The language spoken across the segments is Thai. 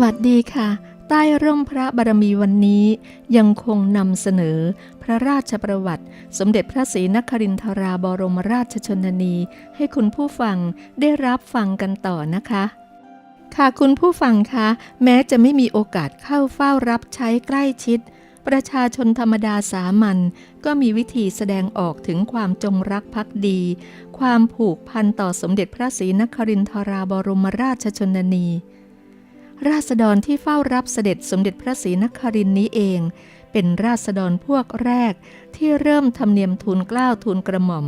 วัสดีค่ะ ใต้ร่มพระบารมีวันนี้ยังคงนำเสนอ พระราชประวัติ สมเด็จพระศรีนครินทราบรมราชชนนี ให้คุณผู้ฟังได้รับฟังกันต่อนะคะ ค่ะคุณผู้ฟังคะ แม้จะไม่มีโอกาสเข้าเฝ้ารับใช้ใกล้ชิด ประชาชนธรรมดาสามัญก็มีวิธีแสดงออกถึงความจงรักภักดี ความผูกพันต่อสมเด็จพระศรีนครินทราบรมราชชนนี ราษฎรที่เฝ้ารับเสด็จสมเด็จพระศรีนครินทร์นี้เอง เป็นราษฎรพวกแรกที่เริ่มทำเนียมทูลกล้าวทูลกระหม่อม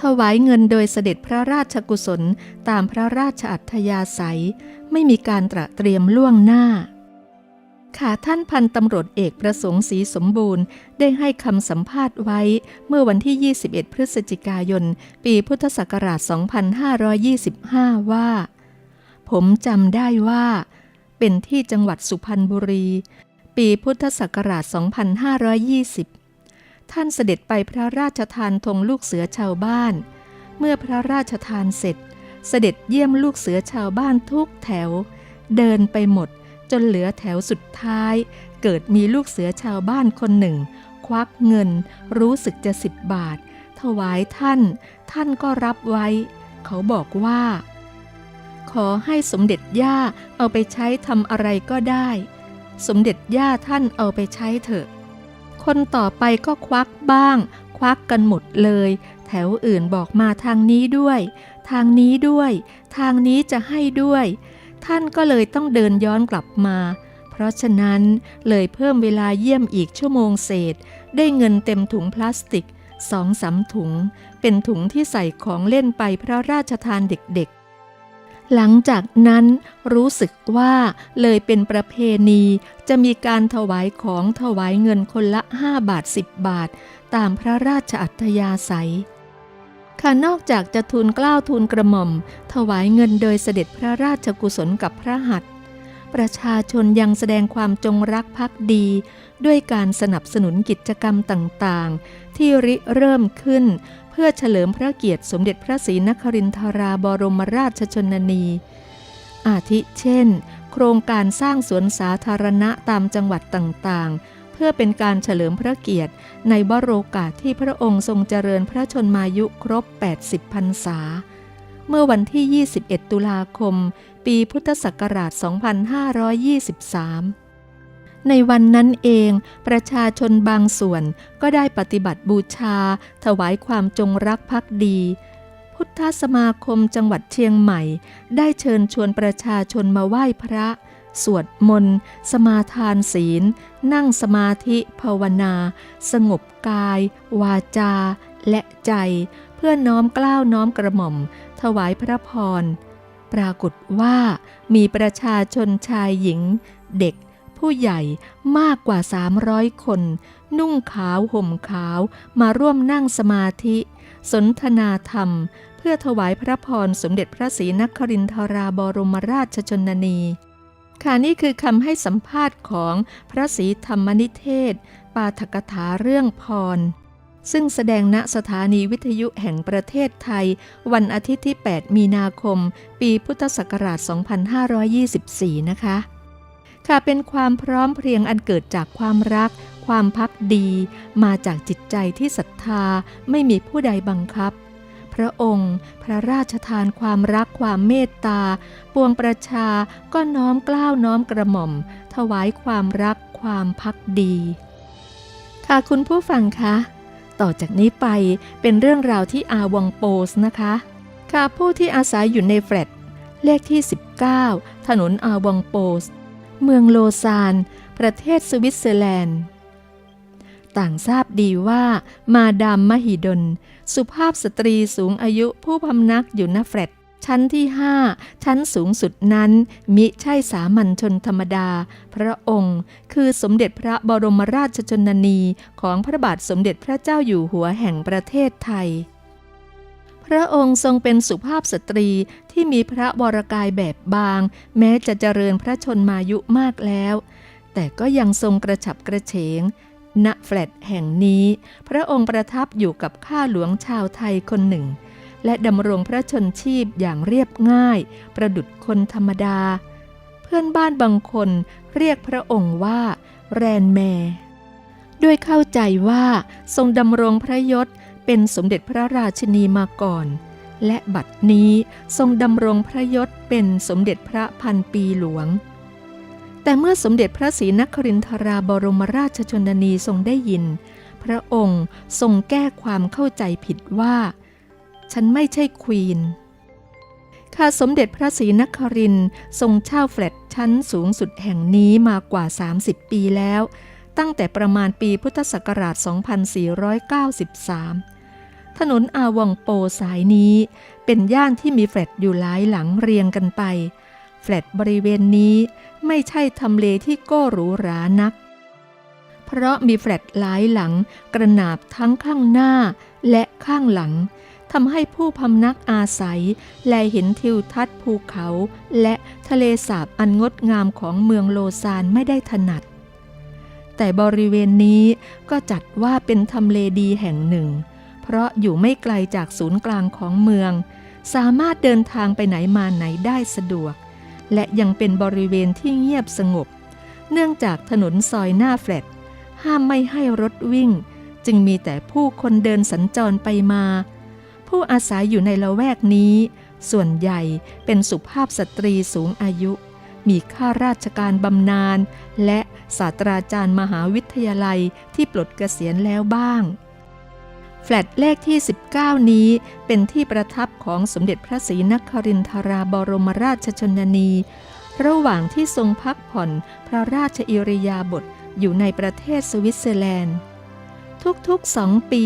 ถวายเงินโดยเสด็จพระราชกุศลตามพระราชอัธยาศัย ไม่มีการตระเตรียมล่วงหน้าค่ะท่านพันตำรวจเอกประสงค์ศรีสมบูรณ์ ได้ให้คำสัมภาษณ์ไว้เมื่อวันที่ 21 พฤศจิกายน ปีพุทธศักราช 2525 ว่า ผมจำได้ว่า เป็นที่จังหวัดสุพรรณบุรี ปีพุทธศักราช 2520 ท่านเสด็จไปพระราชทานธงลูกเสือชาวบ้าน เมื่อพระราชทานเสร็จ เสด็จเยี่ยมลูกเสือชาวบ้านทุกแถว เดินไปหมดจนเหลือแถวสุดท้าย เกิดมีลูกเสือชาวบ้านคนหนึ่ง ควักเงิน รู้สึกจะสิบบาท ถวายท่าน ท่านก็รับไว้ เขาบอกว่า ขอให้สมเด็จย่าเอาไปใช้ทำอะไรก็ได้ สมเด็จย่าท่านเอาไปใช้เถอะ คนต่อไปก็ควักบ้าง ควักกันหมดเลย แถวอื่นบอกมาทางนี้ด้วย ทางนี้ด้วย ทางนี้จะให้ด้วย ท่านก็เลยต้องเดินย้อนกลับมา เพราะฉะนั้นเลยเพิ่มเวลาเยี่ยมอีกชั่วโมงเศษ ได้เงินเต็มถุงพลาสติกสองสามถุง เป็นถุงที่ใส่ของเล่นไปพระราชทานเด็ก หลังจากนั้นรู้สึกว่าเลยเป็นประเพณีจะมีการถวายของถวายเงินคนละ5บาท10บาท ตามพระราชอัธยาศัยค่ะนอกจากจะทูลกล้าวทูลกระหม่อม ถวายเงินโดยเสด็จพระราชกุศลกับพระหัตถ์ประชาชนยังแสดงความจงรักภักดี ด้วยการสนับสนุนกิจกรรมต่างๆ ที่ริเริ่มขึ้น พื่อเฉลิมพระเกียรติสมเด็จพระศรีนครินทราบรมราชชนนี อาทิเช่น โครงการสร้างสวนสาธารณะตามจังหวัดต่างๆ เพื่อเป็นการเฉลิมพระเกียรติในบวโรกาสที่พระองค์ทรงเจริญพระชนมายุครบ 80พรรษา เมื่อวันที่ 21 ตุลาคม ปีพุทธศักราช 2523 ในวันนั้นเอง ประชาชนบางส่วนก็ได้ปฏิบัติบูชา ถวายความจงรักภักดี พุทธสมาคมจังหวัดเชียงใหม่ ได้เชิญชวนประชาชนมาไหว้พระ สวดมนต์ สมาทานศีล นั่งสมาธิภาวนา สงบกาย วาจา และใจ เพื่อน้อมกล้าวน้อมกระหม่อม ถวายพระพร ปรากฏว่ามีประชาชนชายหญิง เด็ก ผู้ใหญ่มากกว่า 300 คน นุ่งขาวห่มขาวมาร่วมนั่งสมาธิ สนทนาธรรม เพื่อถวายพระพรสมเด็จพระศรีนครินทราบรมราชชนนีค่ะนี่คือคำให้สัมภาษณ์ของพระศรีธรรมนิเทศ ปาฐกถาเรื่องพร ซึ่งแสดงณสถานีวิทยุแห่งประเทศไทย วันอาทิตย์ที่ 8 มีนาคม ปีพุทธศักราช 2524 นะคะ ค่ะเป็นความพร้อมเพรียงอันเกิดจากความรัก ความพักดี มาจากจิตใจที่ศรัทธาไม่มีผู้ใดบังคับ พระองค์ พระราชทานความรักความเมตตา ปวงประชาก็น้อมกล้าวน้อมกระหม่อม ถวายความรักความพักดี ค่ะคุณผู้ฟังคะต่อจากนี้ไปเป็นเรื่องราวที่อาวังโปสนะคะค่ะผู้ที่อาศัยอยู่ในแฟลตเลขที่ 19 ถนนอาวังโปส เมืองโลซาน ประเทศสวิตเซอร์แลนด์ ต่างทราบดีว่ามาดามมหิดล สุภาพสตรีสูงอายุผู้พำนักอยู่ณแฟลตชั้นที่5ชั้นสูงสุดนั้น มิใช่สามัญชนธรรมดา พระองค์ คือสมเด็จพระบรมราชชนนีของพระบาทสมเด็จพระเจ้าอยู่หัวแห่งประเทศไทย พระองค์ทรงเป็นสุภาพสตรีที่มีพระวรกายแบบบาง แม้จะเจริญพระชนมายุมากแล้ว แต่ก็ยังทรงกระฉับกระเฉง ณแฟลตแห่งนี้ พระองค์ประทับอยู่กับข้าหลวงชาวไทยคนหนึ่ง และดำรงพระชนชีพอย่างเรียบง่าย ประดุจคนธรรมดา เพื่อนบ้านบางคนเรียกพระองค์ว่า แรนแมด้วยเข้าใจว่าทรงดำรงพระยศ เป็นสมเด็จพระราชินีมาก่อน และบัดนี้ทรงดำรงพระยศเป็นสมเด็จพระพันปีหลวง แต่เมื่อสมเด็จพระศรีนครินทราบรมราชชนนีทรงได้ยิน พระองค์ทรงแก้ความเข้าใจผิดว่า ฉันไม่ใช่ควีนข้าสมเด็จพระศรีนครินทร์ทรงเช่าแฟลตชั้นสูงสุดแห่งนี้มากว่า 30 ปีแล้ว ตั้งแต่ประมาณปีพุทธศักราช 2493 ถนนอาวองโปสายนี้ เป็นย่านที่มีแฟลตอยู่หลายหลังเรียงกันไป แฟลตบริเวณนี้ไม่ใช่ทำเลที่โก้หรูหรานัก เพราะมีแฟลตหลายหลังกระนาบทั้งข้างหน้าและข้างหลังทำให้ผู้พำนักอาศัย แลเห็นทิวทัศน์ภูเขา และทะเลสาบอันงดงามของเมืองโลซานไม่ได้ถนัด แต่บริเวณนี้ก็จัดว่าเป็นทำเลดีแห่งหนึ่ง เพราะอยู่ไม่ไกลจากศูนย์กลางของเมือง สามารถเดินทางไปไหนมาไหนได้สะดวก และยังเป็นบริเวณที่เงียบสงบ เนื่องจากถนนซอยหน้าแฟลตห้ามไม่ให้รถวิ่ง จึงมีแต่ผู้คนเดินสัญจรไปมา ผู้อาศัยอยู่ในละแวกนี้ ส่วนใหญ่เป็นสุภาพสตรีสูงอายุ มีข้าราชการบำนาญและศาสตราจารย์มหาวิทยาลัยที่ปลดเกษียณแล้วบ้าง แฟลตเลขที่ 19 นี้เป็นที่ประทับของสมเด็จพระศรีนครินทราบรมราชชนนี ระหว่างที่ทรงพักผ่อนพระราชอิริยาบถอยู่ในประเทศสวิตเซอร์แลนด์ ทุกๆสองปี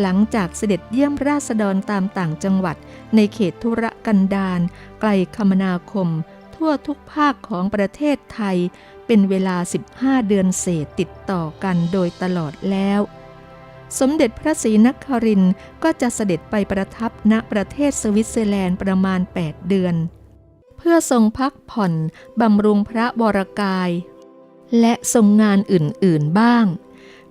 หลังจากเสด็จเยี่ยมราษฎรตามต่างจังหวัด ในเขตธุรกันดารไกลคมนาคม ทั่วทุกภาคของประเทศไทย เป็นเวลา 15 เดือนเศษติดต่อกันโดยตลอดแล้ว สมเด็จพระศรีนครินทร์ก็จะเสด็จไปประทับณประเทศสวิตเซอร์แลนด์ประมาณ 8 เดือน เพื่อทรงพักผ่อนบำรุงพระวรกาย และทรงงานอื่น ๆ บ้าง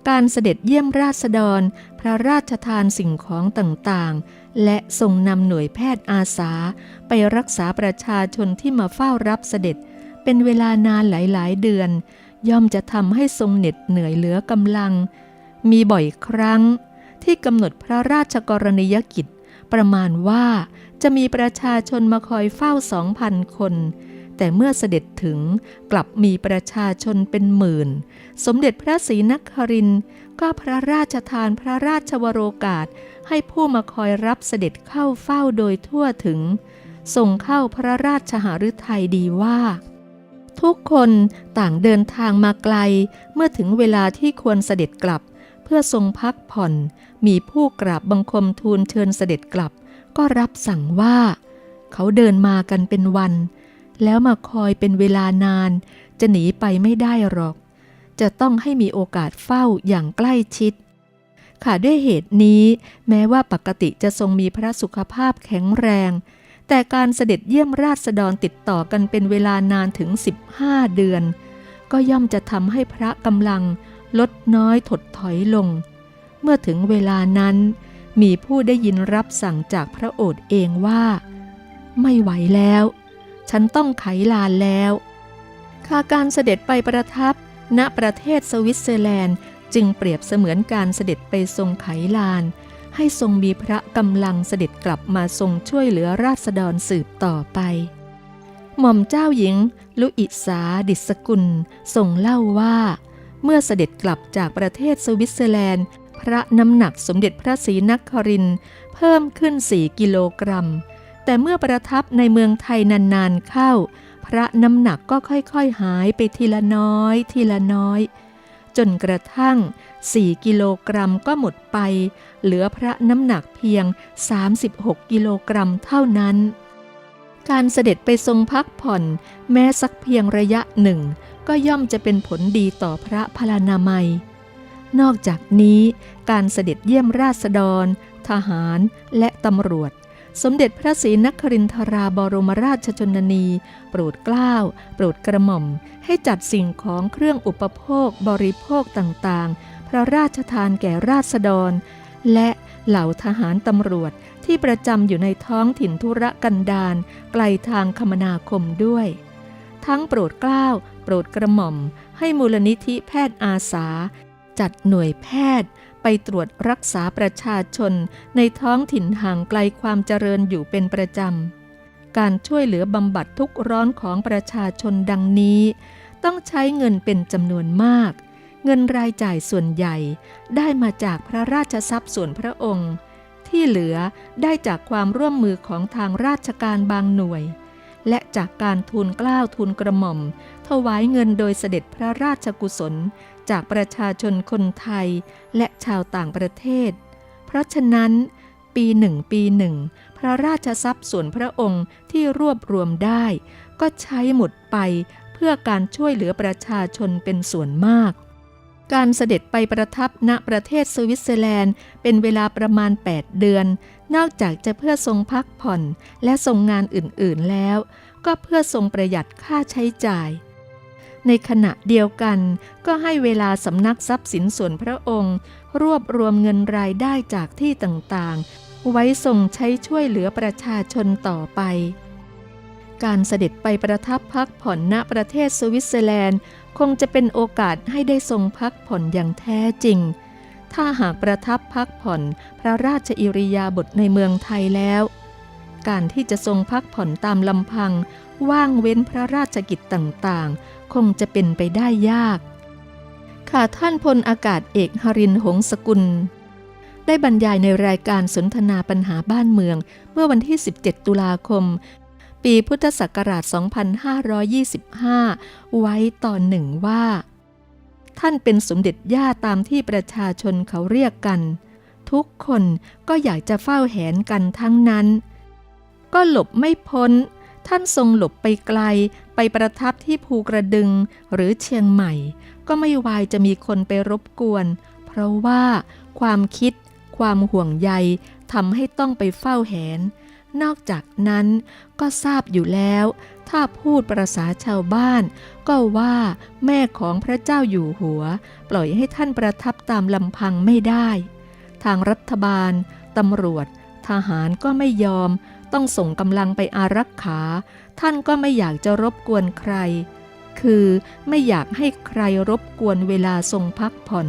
การเสด็จเยี่ยมราษฎร พระราชทานสิ่งของต่าง ๆ และทรงนำหน่วยแพทย์อาสา ไปรักษาประชาชนที่มาเฝ้ารับเสด็จ เป็นเวลานานหลาย ๆ เดือน ย่อมจะทำให้ทรงเหน็ดเหนื่อยเหลือกำลัง มีบ่อยครั้งที่กำหนดพระราชกรณียกิจ ประมาณว่าจะมีประชาชนมาคอยเฝ้าสองพันคน แต่เมื่อเสด็จถึงกลับมีประชาชนเป็นหมื่น สมเด็จพระศรีนครินทร์ก็พระราชทานพระราชวโรกาส ให้ผู้มาคอยรับเสด็จเข้าเฝ้าโดยทั่วถึงส่งเข้าพระราชหฤทัยดีว่า ทุกคนต่างเดินทางมาไกล เมื่อถึงเวลาที่ควรเสด็จกลับ เพื่อทรงพักผ่อน มีผู้กราบบังคมทูลเชิญเสด็จกลับ ก็รับสั่งว่า เขาเดินมากันเป็นวัน แล้วมาคอยเป็นเวลานาน จะหนีไปไม่ได้หรอก จะต้องให้มีโอกาสเฝ้าอย่างใกล้ชิดค่ะด้วยเหตุนี้ แม้ว่าปกติจะทรงมีพระสุขภาพแข็งแรง แต่การเสด็จเยี่ยมราษฎรติดต่อกันเป็นเวลานานถึง 15 เดือน ก็ย่อมจะทำให้พระกำลัง ลดน้อยถดถอยลง เมื่อถึงเวลานั้นมีผู้ได้ยินรับสั่งจากพระโอษฐ์เองว่า ไม่ไหวแล้ว ฉันต้องไขลานแล้วค่าการเสด็จไปประทับ ณประเทศสวิตเซอร์แลนด์จึงเปรียบเสมือนการเสด็จไปทรงไขลาน ให้ทรงมีพระกำลังเสด็จกลับมาทรงช่วยเหลือราษฎรสืบต่อไป หม่อมเจ้าหญิง ลุอิสาดิสกุลทรงเล่าว่า เมื่อเสด็จกลับจากประเทศสวิตเซอร์แลนด์ พระน้ำหนักสมเด็จพระศรีนครินทร์เพิ่มขึ้น 4 กิโลกรัม แต่เมื่อประทับในเมืองไทยนานๆเข้า พระน้ำหนักก็ค่อยๆหายไปทีละน้อย ทีละน้อย จนกระทั่ง 4 กิโลกรัมก็หมดไป เหลือพระน้ำหนักเพียง 36 กิโลกรัมเท่านั้นการเสด็จไปทรงพักผ่อนแม้สักเพียงระยะหนึ่ง ก็ย่อมจะเป็นผลดีต่อพระพลานามัย นอกจากนี้การเสด็จเยี่ยมราษฎร ทหารและตำรวจ สมเด็จพระศรีนครินทราบรมราชชนนี โปรดเกล้า โปรดกระหม่อม ให้จัดสิ่งของเครื่องอุปโภคบริโภคต่างๆ พระราชทานแก่ราษฎร และเหล่าทหารตำรวจที่ประจำอยู่ในท้องถิ่นธุรกันดารไกลทางคมนาคมด้วย ทั้งโปรดเกล้าโปรดกระหม่อม ให้มูลนิธิแพทย์อาสา จัดหน่วยแพทย์ ไปตรวจรักษาประชาชน ในท้องถิ่นห่างไกลความเจริญอยู่เป็นประจำ การช่วยเหลือบำบัดทุกข์ร้อนของประชาชนดังนี้ ต้องใช้เงินเป็นจำนวนมาก เงินรายจ่ายส่วนใหญ่ ได้มาจากพระราชทรัพย์ส่วนพระองค์ ที่เหลือได้จากความร่วมมือของทางราชการบางหน่วย และจากการทูลกล้าวทูลกระหม่อม ถวายเงินโดยเสด็จพระราชกุศล จากประชาชนคนไทยและชาวต่างประเทศ เพราะฉะนั้น ปีหนึ่งปีหนึ่งพระราชทรัพย์ส่วนพระองค์ที่รวบรวมได้ ก็ใช้หมดไปเพื่อการช่วยเหลือประชาชนเป็นส่วนมาก การเสด็จไปประทับณประเทศสวิตเซอร์แลนด์ เป็นเวลาประมาณ 8 เดือน นอกจากจะเพื่อทรงพักผ่อนและทรงงานอื่นๆแล้ว ก็เพื่อทรงประหยัดค่าใช้จ่าย ในขณะเดียวกันก็ให้เวลาสำนักทรัพย์สินส่วนพระองค์ รวบรวมเงินรายได้จากที่ต่างๆ ไว้ส่งใช้ช่วยเหลือประชาชนต่อไปการเสด็จไปประทับพักผ่อนณประเทศสวิตเซอร์แลนด์ คงจะเป็นโอกาสให้ได้ทรงพักผ่อนอย่างแท้จริง ถ้าหากประทับพักผ่อนพระราชอิริยาบถในเมืองไทยแล้ว การที่จะทรงพักผ่อนตามลำพัง ว่างเว้นพระราชกิจต่างๆ คงจะเป็นไปได้ยาก ค่ะท่านพลอากาศเอกหรินหงสกุล ได้บรรยายในรายการสนทนาปัญหาบ้านเมือง เมื่อวันที่ 17 ตุลาคม ปีพุทธศักราช 2525 ไว้ตอนหนึ่งว่า ท่านเป็นสมเด็จย่าตามที่ประชาชนเขาเรียกกัน ทุกคนก็อยากจะเฝ้าแหนกันทั้งนั้น ก็หลบไม่พ้น ท่านทรงหลบไปไกลไปประทับที่ภูกระดึงหรือเชียงใหม่ ก็ไม่วายจะมีคนไปรบกวน เพราะว่าความคิด ความห่วงใยทำให้ต้องไปเฝ้าแหน นอกจากนั้นก็ทราบอยู่แล้ว ถ้าพูดประษาชาวบ้าน ก็ว่าแม่ของพระเจ้าอยู่หัว ปล่อยให้ท่านประทับตามลำพังไม่ได้ ทางรัฐบาลตำรวจ ทหารก็ไม่ยอม ต้องส่งกำลังไปอารักขา ท่านก็ไม่อยากจะรบกวนใคร คือไม่อยากให้ใครรบกวนเวลาทรงพักผ่อน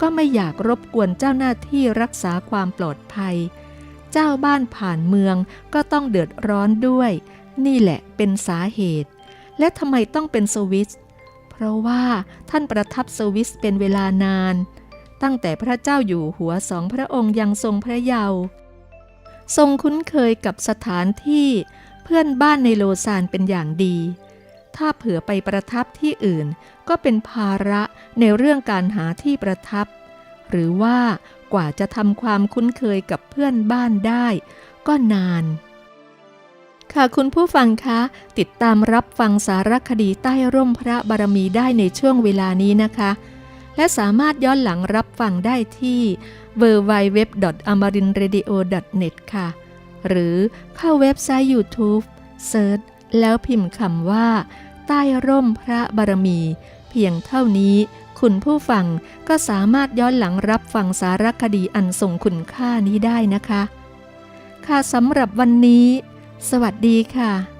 ก็ไม่อยากรบกวนเจ้าหน้าที่รักษาความปลอดภัย เจ้าบ้านผ่านเมืองก็ต้องเดือดร้อนด้วย นี่แหละเป็นสาเหตุ และทำไมต้องเป็นสวิส เพราะว่าท่านประทับสวิสเป็นเวลานาน ตั้งแต่พระเจ้าอยู่หัวสองพระองค์ยังทรงพระเยาว์ทรงคุ้นเคยกับสถานที่เพื่อนบ้านในโลซานเป็นอย่างดี ถ้าเผื่อไปประทับที่อื่น ก็เป็นภาระในเรื่องการหาที่ประทับ หรือว่า กว่าจะทำความคุ้นเคยกับเพื่อนบ้านได้ ก็นาน ค่ะคุณผู้ฟังคะ ติดตามรับฟังสารคดีใต้ร่มพระบารมีได้ในช่วงเวลานี้นะคะ และสามารถย้อนหลังรับฟังได้ที่ www.amarinradio.net ค่ะ หรือเข้าเว็บไซต์ YouTube เซิร์ชแล้วพิมพ์คำว่า ใต้ร่มพระบารมี เพียงเท่านี้ คุณผู้ฟังก็สามารถย้อนหลังรับฟังสารคดีอันทรงคุณค่านี้ได้นะคะ ค่ะสำหรับวันนี้ สวัสดีค่ะ